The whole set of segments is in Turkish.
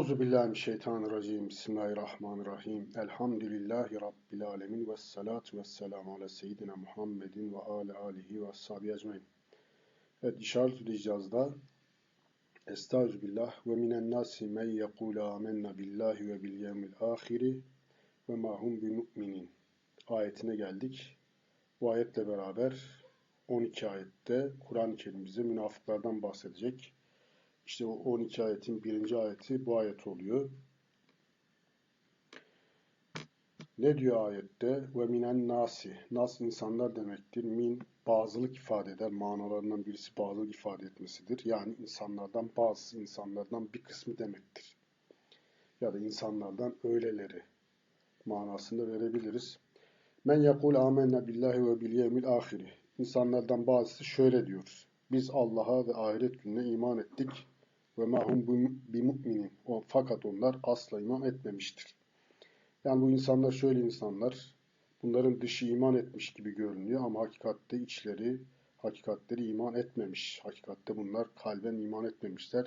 Euzu billahi mineşşeytanirracim. Bismillahirrahmanirrahim. Elhamdülillahi rabbil alamin ve salatu vesselam ala seyyidina Muhammedin ve ala alihi ve ashabi ecmaîn. Evet, işaret-ü icazda Estağfirullah ve minen nasi men yekulu amennâ billahi ve bil yevmil ahiri ve ma hum bimu'minin ayetine geldik. Bu ayetle beraber 12 ayette Kur'an-ı Kerim bize münafıklardan bahsedecek. İşte o 12 ayetin birinci ayeti bu ayet oluyor. Ne diyor ayette? Ve minen nasi. Nas insanlar demektir. Min bazılık ifade eder. Manalarından birisi bazılık ifade etmesidir. Yani insanlardan bazı insanlardan bir kısmı demektir. Ya da insanlardan öyleleri manasında verebiliriz. Men yakul amenne billahi ve bil yevmil ahiri. İnsanlardan bazısı şöyle diyor. Biz Allah'a ve ahiret gününe iman ettik ve mahum bi mu'minin. Fakat onlar asla iman etmemiştir. Yani bu insanlar şöyle insanlar. Bunların dışı iman etmiş gibi görünüyor ama hakikatte içleri, hakikatleri iman etmemiş. Hakikatte bunlar kalben iman etmemişler.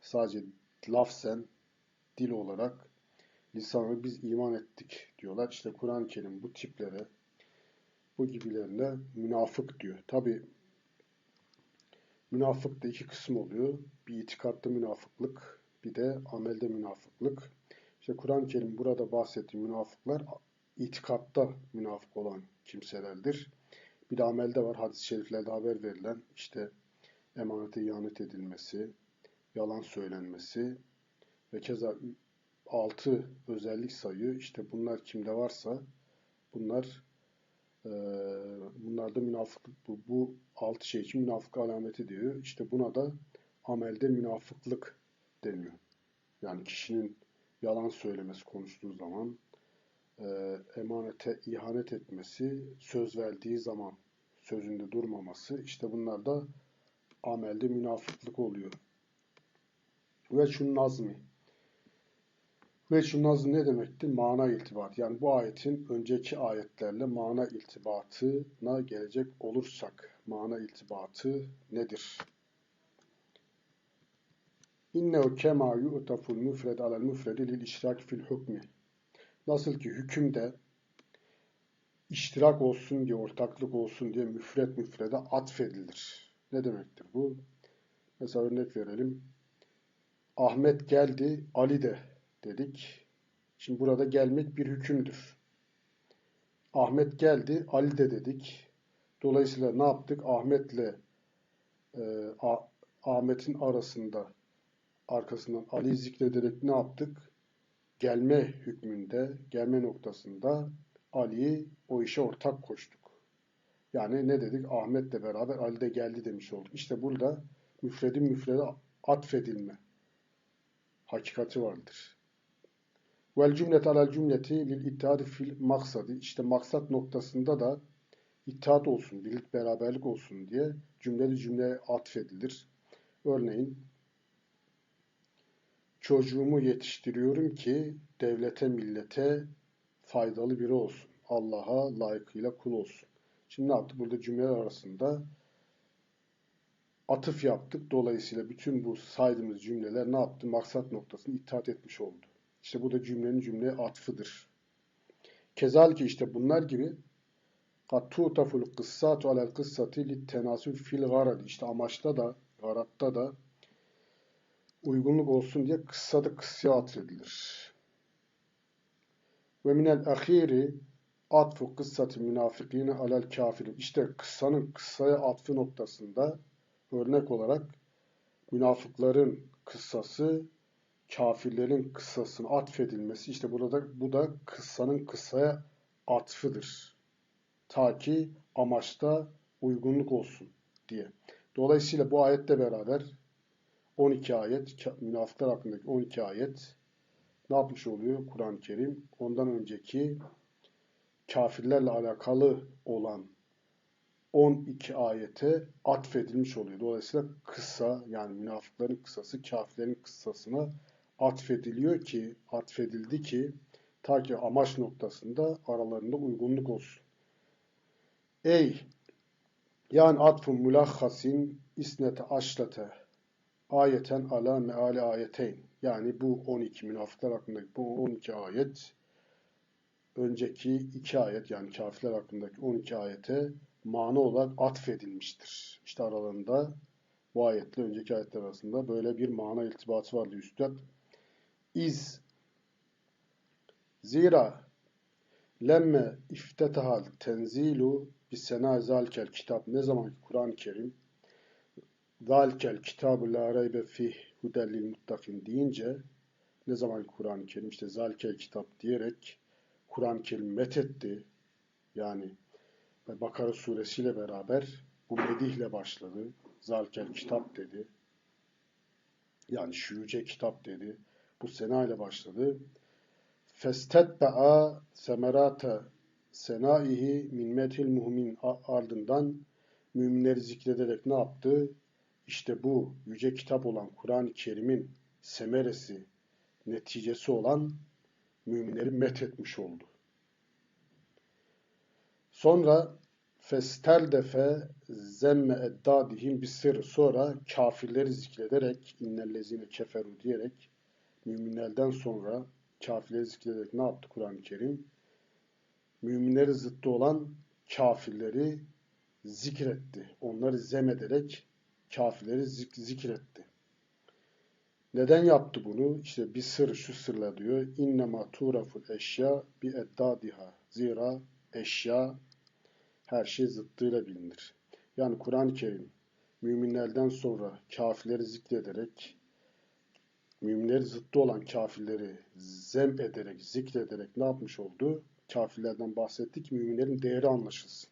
Sadece lafzen, dil olarak lisanı biz iman ettik diyorlar. İşte Kur'an-ı Kerim bu tiplere, bu gibilerine münafık diyor. Tabi münafık da iki kısım oluyor. Bir itikatta münafıklık, bir de amelde münafıklık. İşte Kur'an-ı Kerim burada bahsettiği münafıklar itikatta münafık olan kimselerdir. Bir de amelde var. Hadis-i şeriflerde haber verilen işte emanete ihanet edilmesi, yalan söylenmesi ve keza altı özellik sayıyor. İşte bunlar kimde varsa bunlar e, bunlarda münafıklık bu. Bu altı şey için münafık alameti diyor. İşte buna da amelde münafıklık deniyor. Yani kişinin yalan söylemesi konuştuğu zaman, e, emanete ihanet etmesi, söz verdiği zaman sözünde durmaması, işte bunlar da amelde münafıklık oluyor. Ve şu nazmi. Ve şu nazm ne demekti? Mana iltibat. Yani bu ayetin önceki ayetlerle mana iltibatına gelecek olursak, mana iltibatı nedir? İnnehu kema yu'taful müfred alel müfredi lil iştirak fil hukmi. Nasıl ki hükümde iştirak olsun diye, ortaklık olsun diye müfred müfrede atfedilir. Ne demektir bu? Mesela örnek verelim. Ahmet geldi, Ali de dedik. Şimdi burada gelmek bir hükümdür. Ahmet geldi, Ali de dedik. Dolayısıyla ne yaptık? Ahmet'le e, Ahmet'in arasında arkasından Ali zikrederek ne yaptık? Gelme hükmünde, gelme noktasında Ali'yi o işe ortak koştuk. Yani ne dedik? Ahmet'le beraber Ali de geldi demiş olduk. İşte burada müfredin müfrede atfedilme hakikati vardır. Vel cümlet alel cümleti lil ittihadi fil maksadi. İşte maksat noktasında da ittihat olsun, birlik beraberlik olsun diye cümleli cümleye atfedilir. Örneğin çocuğumu yetiştiriyorum ki devlete, millete faydalı biri olsun. Allah'a layıkıyla kul olsun. Şimdi ne yaptık? Burada cümleler arasında atıf yaptık. Dolayısıyla bütün bu saydığımız cümleler ne yaptı? Maksat noktasını itaat etmiş oldu. İşte bu da cümlenin cümle atfıdır. Kezalki işte bunlar gibi katutaful kıssatu alel kıssati lit tenasül fil garad. İşte amaçta da garatta da uygunluk olsun diye kıssa da kıssaya atfedilir. Ve minel ahiri atfu kıssati münafikine alel kafirin. İşte kıssanın kıssaya atfı noktasında örnek olarak münafıkların kıssası kafirlerin kıssasına atfedilmesi işte burada bu da kıssanın kıssaya atfıdır. Ta ki amaçta uygunluk olsun diye. Dolayısıyla bu ayette beraber 12 ayet, münafıklar hakkındaki 12 ayet ne yapmış oluyor Kur'an-ı Kerim? Ondan önceki kafirlerle alakalı olan 12 ayete atfedilmiş oluyor. Dolayısıyla kısa yani münafıkların kısası kafirlerin kıssasına atfediliyor ki, atfedildi ki ta ki amaç noktasında aralarında uygunluk olsun. Ey yani atfun mülahhasin isnete aşlete ayeten ala meali ayeteyn Yani bu 12 münafıklar hakkındaki bu 12 ayet önceki iki ayet yani kafirler hakkındaki 12 ayete mana olarak atfedilmiştir. İşte aralarında bu ayetle önceki ayetler arasında böyle bir mana iltibatı var diyor Üstad. İz Zira lemme iftetahal tenzilu bi sena zalkel kitap ne zaman Kur'an-ı Kerim zalkel kitabu la raybe fih hudellil muttakin deyince ne zaman Kur'an-ı Kerim işte zalkel kitap diyerek Kur'an-ı Kerim methetti. Yani Bakara suresiyle beraber bu medihle başladı. Zalkel kitap dedi. Yani şüruce kitap dedi. Bu sena ile başladı. Festetbe'a semerate senaihi min methil muhmin ardından müminleri zikrederek ne yaptı? İşte bu yüce kitap olan Kur'an-ı Kerim'in semeresi, neticesi olan müminleri methetmiş oldu. Sonra festeldefe zemme eddadihim bir sır sonra kafirleri zikrederek innellezine keferu diyerek müminlerden sonra kafirleri zikrederek ne yaptı Kur'an-ı Kerim? Müminleri zıttı olan kafirleri zikretti. Onları zemederek kafirleri zik zikretti. Neden yaptı bunu? İşte bir sır şu sırla diyor. İnnema turaful eşya bi eddadiha. Zira eşya her şey zıttıyla bilinir. Yani Kur'an-ı Kerim müminlerden sonra kafirleri zikrederek müminleri zıttı olan kafirleri zem ederek, zikrederek ne yapmış oldu? Kafirlerden bahsettik. Müminlerin değeri anlaşılsın.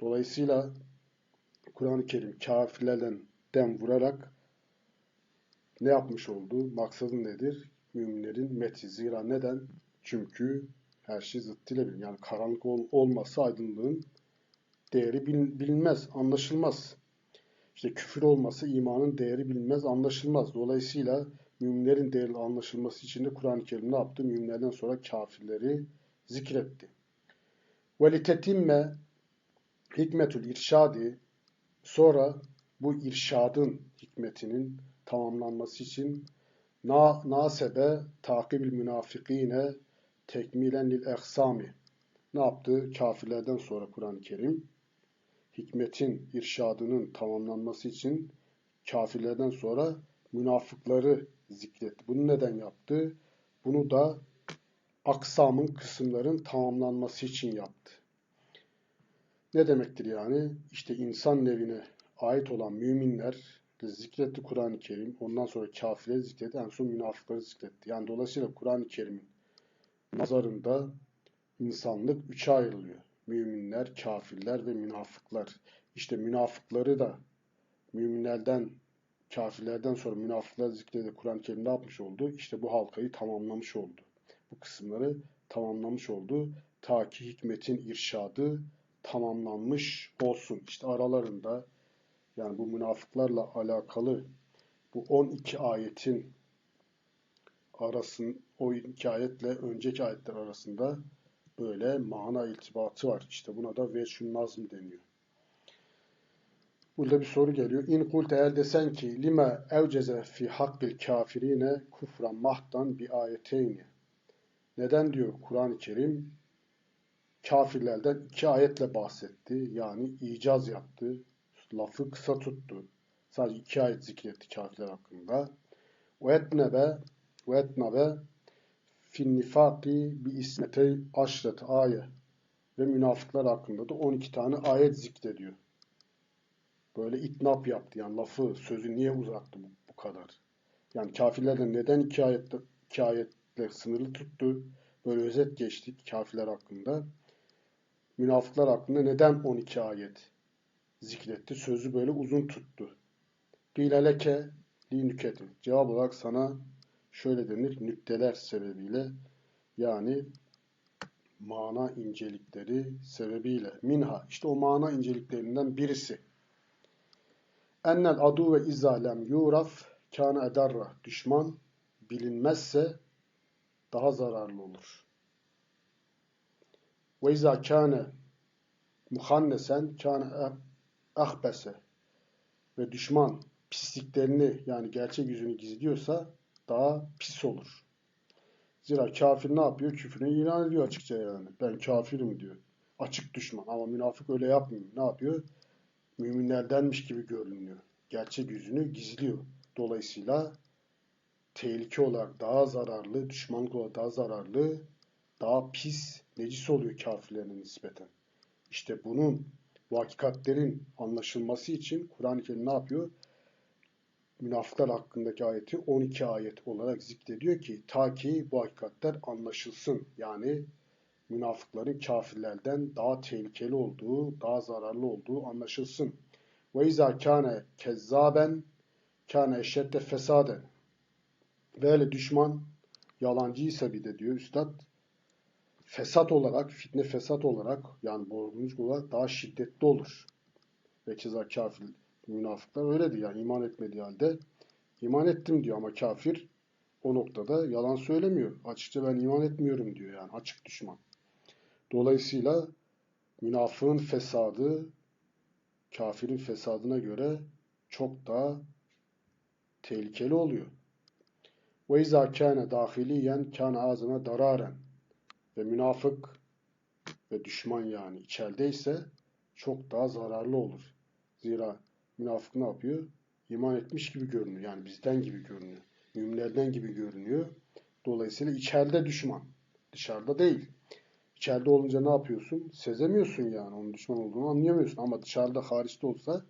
Dolayısıyla Kur'an-ı Kerim kafirlerden dem vurarak ne yapmış oldu? Maksadı nedir? Müminlerin meti. Zira neden? Çünkü her şey zıttıyla bilinir. Yani karanlık ol, olmasa aydınlığın değeri bilinmez, anlaşılmaz İşte küfür olması imanın değeri bilinmez, anlaşılmaz. Dolayısıyla müminlerin değeri anlaşılması için de Kur'an-ı Kerim ne yaptı? Müminlerden sonra kafirleri zikretti. وَلِتَتِمَّ hikmetül irşadi sonra bu irşadın hikmetinin tamamlanması için na nasebe takibil münafikine tekmilen lil ehsami ne yaptı? Kafirlerden sonra Kur'an-ı Kerim hikmetin, irşadının tamamlanması için kafirlerden sonra münafıkları zikretti. Bunu neden yaptı? Bunu da aksamın, kısımların tamamlanması için yaptı. Ne demektir yani? İşte insan nevine ait olan müminler zikretti Kur'an-ı Kerim. Ondan sonra kafirleri zikretti. En son münafıkları zikretti. Yani dolayısıyla Kur'an-ı Kerim'in nazarında insanlık üçe ayrılıyor. Müminler, kafirler ve münafıklar. İşte münafıkları da müminlerden, kafirlerden sonra münafıklar zikrede Kur'an-ı Kerim yapmış oldu? İşte bu halkayı tamamlamış oldu. Bu kısımları tamamlamış oldu. Ta ki hikmetin irşadı tamamlanmış olsun. İşte aralarında yani bu münafıklarla alakalı bu 12 ayetin arasın o iki ayetle önceki ayetler arasında böyle mana iltibatı var. İşte buna da veçhün nazm deniyor. Burada bir soru geliyor. İn kult eğer desen ki lime evceze fi hakkil kafirine kufran mahtan bi ayeteyni. Neden diyor Kur'an-ı Kerim kafirlerden iki ayetle bahsetti. Yani icaz yaptı. Lafı kısa tuttu. Sadece iki ayet zikretti kafirler hakkında. Ve etnebe ve etnabe fin nifaki bi ismetey aşret ayet ve münafıklar hakkında da 12 tane ayet zikrediyor. Böyle itnap yaptı. Yani lafı, sözü niye uzattı bu, bu kadar? Yani kafirlerden neden iki ayette, iki ayetle sınırlı tuttu? Böyle özet geçtik kafirler hakkında. Münafıklar hakkında neden 12 ayet zikretti? Sözü böyle uzun tuttu. Gîleleke li nüketin. Cevap olarak sana şöyle denir nükteler sebebiyle yani mana incelikleri sebebiyle minha işte o mana inceliklerinden birisi ennel adu ve izalem yuraf kâne edarra düşman bilinmezse daha zararlı olur. Ve izâ kâne muhannesen kâne ahbese ve düşman pisliklerini yani gerçek yüzünü gizliyorsa daha pis olur. Zira kafir ne yapıyor? Küfrünü ilan ediyor açıkça yani. Ben kafirim diyor. Açık düşman. Ama münafık öyle yapmıyor. Ne yapıyor? Müminlerdenmiş gibi görünüyor. Gerçek yüzünü gizliyor. Dolayısıyla tehlike olarak daha zararlı, düşmanlık olarak daha zararlı, daha pis, necis oluyor kafirlerine nispeten. İşte bunun, bu hakikatlerin anlaşılması için Kur'an-ı Kerim ne yapıyor? Münafıklar hakkındaki ayeti 12 ayet olarak zikrediyor ki ta ki bu hakikatler anlaşılsın. Yani münafıkların kafirlerden daha tehlikeli olduğu, daha zararlı olduğu anlaşılsın. Ve izâ kâne kezzaben kâne eşedde fesaden. Böyle düşman yalancıysa bir de diyor üstad fesat olarak, fitne fesat olarak yani bozgunculuk olarak daha şiddetli olur. Ve keza kafir münafıklar öyledir yani iman etmediği halde iman ettim diyor ama kafir o noktada yalan söylemiyor. Açıkça ben iman etmiyorum diyor yani açık düşman. Dolayısıyla münafığın fesadı kafirin fesadına göre çok daha tehlikeli oluyor. Ve izâ kâne dâhiliyen kâne ağzına dararen. Ve münafık ve düşman yani içerideyse çok daha zararlı olur. Zira münafık ne yapıyor? İman etmiş gibi görünüyor. Yani bizden gibi görünüyor. Müminlerden gibi görünüyor. Dolayısıyla içeride düşman. Dışarıda değil. İçeride olunca ne yapıyorsun? Sezemiyorsun yani. Onun düşman olduğunu anlayamıyorsun. Ama dışarıda hariçte olsa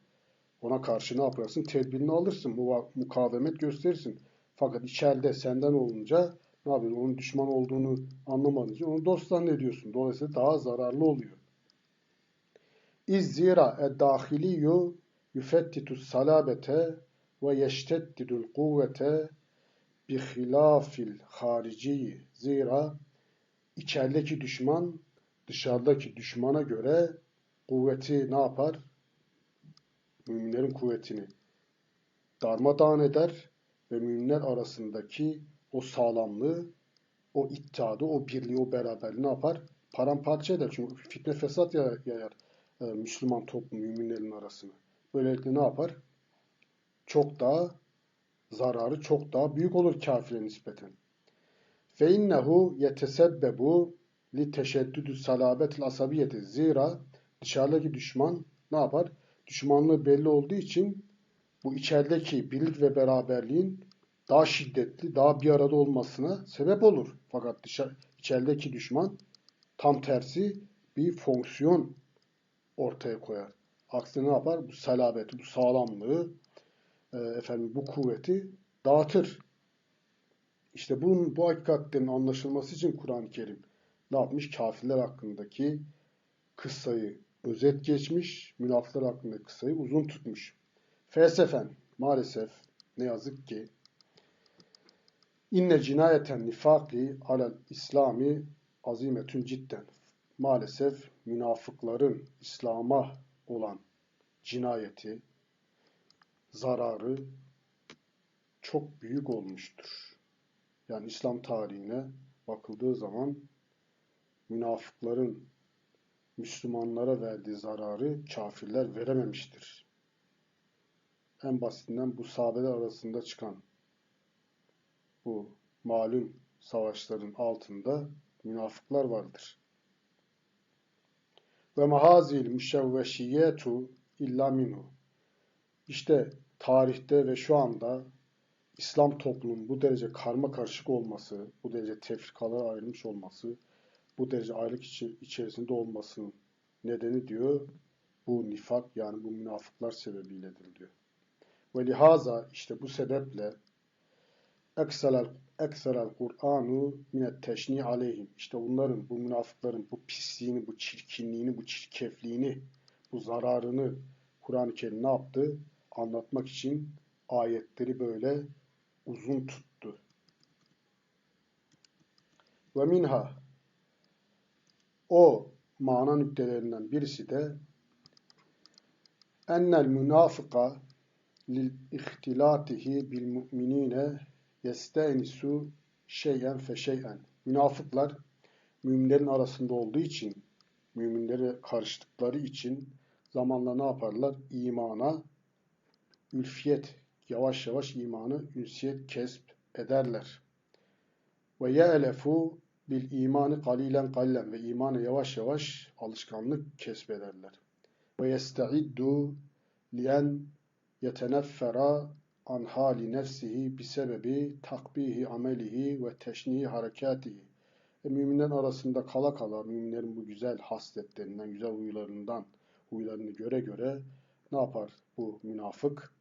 ona karşı ne yaparsın? Tedbirini alırsın. Mukavemet gösterirsin. Fakat içeride senden olunca ne yapıyorsun? Onun düşman olduğunu anlamadığın için onu dost zannediyorsun. Dolayısıyla daha zararlı oluyor. İzzira ed-dahiliyu yufettitu salabete ve yeşteddidul kuvvete bi hilafil harici. Zira içerideki düşman dışarıdaki düşmana göre kuvveti ne yapar? Müminlerin kuvvetini darmadağın eder ve müminler arasındaki o sağlamlığı, o ittadı, o birliği, o beraberliği ne yapar? Paramparça eder. Çünkü fitne fesat yayar, e, Müslüman toplum, müminlerin arasını. Böylelikle ne yapar? Çok daha zararı çok daha büyük olur kafire nispeten. Fe innehu yetesebbebu li teşeddüdü salabetil asabiyeti. Zira dışarıdaki düşman ne yapar? Düşmanlığı belli olduğu için bu içerideki birlik ve beraberliğin daha şiddetli, daha bir arada olmasına sebep olur. Fakat dışarı, içerideki düşman tam tersi bir fonksiyon ortaya koyar. Aksine ne yapar? Bu salabeti, bu sağlamlığı, e, efendim bu kuvveti dağıtır. İşte bunun bu hakikatlerin anlaşılması için Kur'an-ı Kerim ne yapmış? Kafirler hakkındaki kıssayı özet geçmiş, münafıklar hakkındaki kıssayı uzun tutmuş. Felsefen maalesef ne yazık ki inne cinayeten nifaki alel İslami azimetün cidden. Maalesef münafıkların İslam'a olan cinayeti, zararı çok büyük olmuştur. Yani İslam tarihine bakıldığı zaman münafıkların Müslümanlara verdiği zararı kafirler verememiştir. En basitinden bu sahabeler arasında çıkan bu malum savaşların altında münafıklar vardır. Ve mahazil müşevveşiyetu illa minhu. İşte tarihte ve şu anda İslam toplumunun bu derece karma karışık olması, bu derece tefrikalara ayrılmış olması, bu derece ayrılık içerisinde olmasının nedeni diyor bu nifak yani bu münafıklar sebebiyledir diyor. Ve lihaza işte bu sebeple ekselel ekselel Kur'anu minet teşni aleyhim. İşte onların, bu münafıkların bu pisliğini, bu çirkinliğini, bu çirkefliğini, bu zararını Kur'an-ı Kerim ne yaptı? Anlatmak için ayetleri böyle uzun tuttu. Ve minha o mana nüktelerinden birisi de ennel münafıka lil ihtilatihi bil mu'minine yestenisu şeyen fe şeyen. Münafıklar müminlerin arasında olduğu için, müminlere karıştıkları için zamanla ne yaparlar? İmana ülfiyet, yavaş yavaş imanı ünsiyet kesp ederler. Ve ye'lefu bil imanı kalilen kalilen ve imana yavaş yavaş alışkanlık kesbederler. Ve yesta'iddu lien yeteneffera an hali nefsihi bi sebebi takbihi amelihi ve teşnihi harekatihi. E, müminlerin arasında kala kala müminlerin bu güzel hasletlerinden, güzel huylarından, huylarını göre göre ne yapar bu münafık?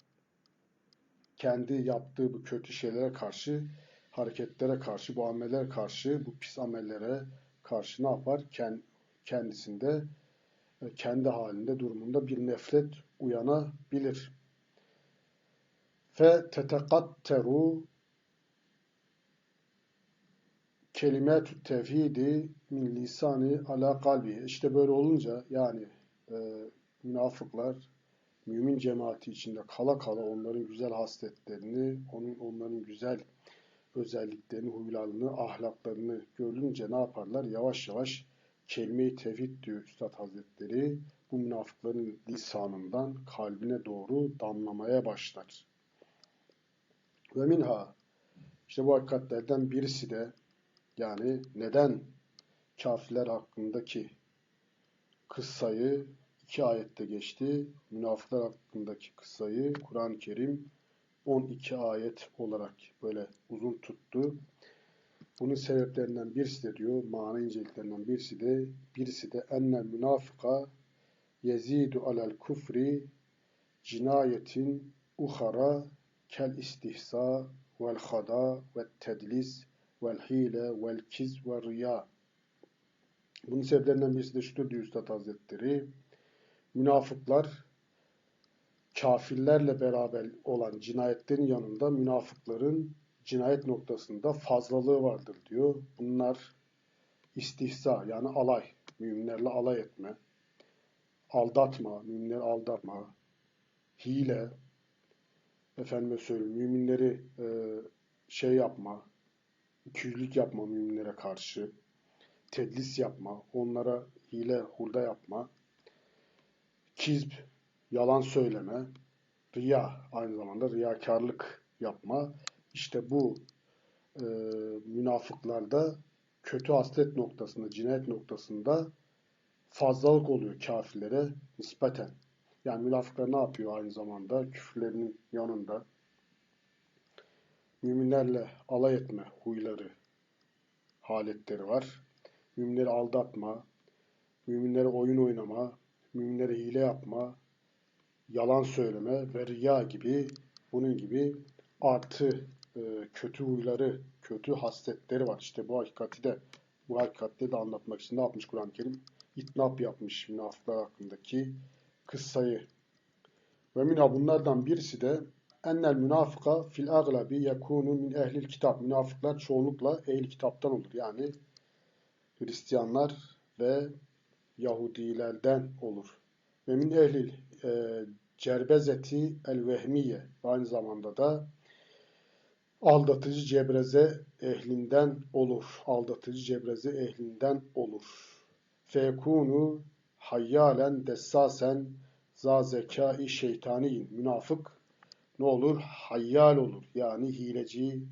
Kendi yaptığı bu kötü şeylere karşı, hareketlere karşı, bu amellere karşı, bu pis amellere karşı ne yapar? Kendisinde, e, kendi halinde, durumunda bir nefret uyanabilir. Tetekatteru kelimetü tevhidi min lisani ala kalbi. İşte böyle olunca yani e, münafıklar mümin cemaati içinde kala kala onların güzel hasletlerini, onun onların güzel özelliklerini, huylarını, ahlaklarını görünce ne yaparlar? Yavaş yavaş kelime-i tevhid diyor Üstad Hazretleri bu münafıkların lisanından kalbine doğru damlamaya başlar. Ve minha işte bu hakikatlerden birisi de yani neden kafirler hakkındaki kıssayı iki ayette geçti. Münafıklar hakkındaki kıssayı Kur'an-ı Kerim 12 ayet olarak böyle uzun tuttu. Bunun sebeplerinden birisi de diyor, mana inceliklerinden birisi de birisi de enne münafıka yezidu alel kufri cinayetin uhara kel istihsa vel hada ve tedlis vel hile vel kiz ve riya. Bunun sebeplerinden birisi de şudur diyor Üstad Hazretleri. Münafıklar kafirlerle beraber olan cinayetlerin yanında münafıkların cinayet noktasında fazlalığı vardır diyor. Bunlar istihza yani alay, müminlerle alay etme, aldatma, müminleri aldatma, hile, efendime söyleyeyim, müminleri e, şey yapma, ikiyüzlük yapma müminlere karşı, tedlis yapma, onlara hile, hurda yapma, kizb, yalan söyleme, riya, aynı zamanda riyakarlık yapma. İşte bu e, münafıklarda kötü haslet noktasında, cinayet noktasında fazlalık oluyor kafirlere nispeten. Yani münafıklar ne yapıyor aynı zamanda? Küfürlerinin yanında müminlerle alay etme huyları, haletleri var. Müminleri aldatma, müminlere oyun oynama, müminlere hile yapma, yalan söyleme ve riya gibi bunun gibi artı e, kötü huyları, kötü hasletleri var. İşte bu hakikati de bu hakikati de anlatmak için ne yapmış Kur'an-ı Kerim? İtnap yapmış münafıklar hakkındaki kıssayı. Ve minha bunlardan birisi de ennel münafıka fil aglabi yekunu min ehlil kitap. Münafıklar çoğunlukla ehl kitaptan olur. Yani Hristiyanlar ve Yahudilerden olur. Ve min ehlil e, cerbezeti el vehmiye. Aynı zamanda da aldatıcı cebreze ehlinden olur. Aldatıcı cebreze ehlinden olur. Fekunu hayyalen dessasen za zekai şeytaniyin. Münafık ne olur? Hayyal olur. Yani hileci,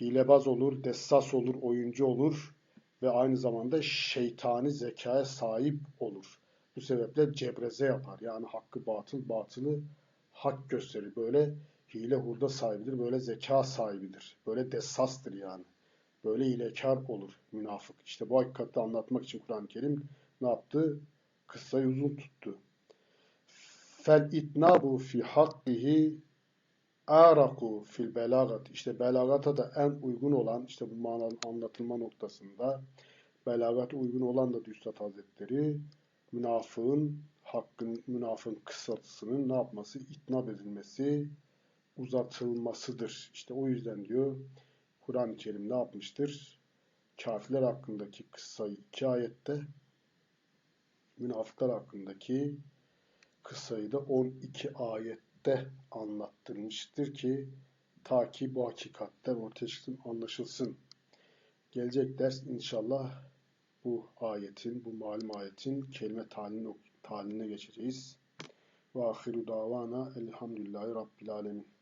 hilebaz olur, dessas olur, oyuncu olur ve aynı zamanda şeytani zekaya sahip olur. Bu sebeple cebreze yapar. Yani hakkı batıl, batılı hak gösterir. Böyle hile hurda sahibidir, böyle zeka sahibidir. Böyle dessastır yani. Böyle hilekar olur münafık. İşte bu hakikati anlatmak için Kur'an-ı Kerim ne yaptı? Kıssayı uzun tuttu. Fel itnabu fi hakkihi araku fil belagat. İşte belagata da en uygun olan, işte bu mananın anlatılma noktasında belagata uygun olan da Üstad Hazretleri münafığın hakkın, münafığın kısasının ne yapması? İtnab edilmesi, uzatılmasıdır. İşte o yüzden diyor Kur'an-ı Kerim ne yapmıştır? Kafirler hakkındaki kıssayı iki münafıklar hakkındaki kıssayı da 12 ayette anlattırmıştır ki ta ki bu hakikatler ortaya çıksın, anlaşılsın. Gelecek ders inşallah bu ayetin, bu malum ayetin kelime taline, taline geçeceğiz. Ve ahiru davana elhamdülillahi rabbil alemin.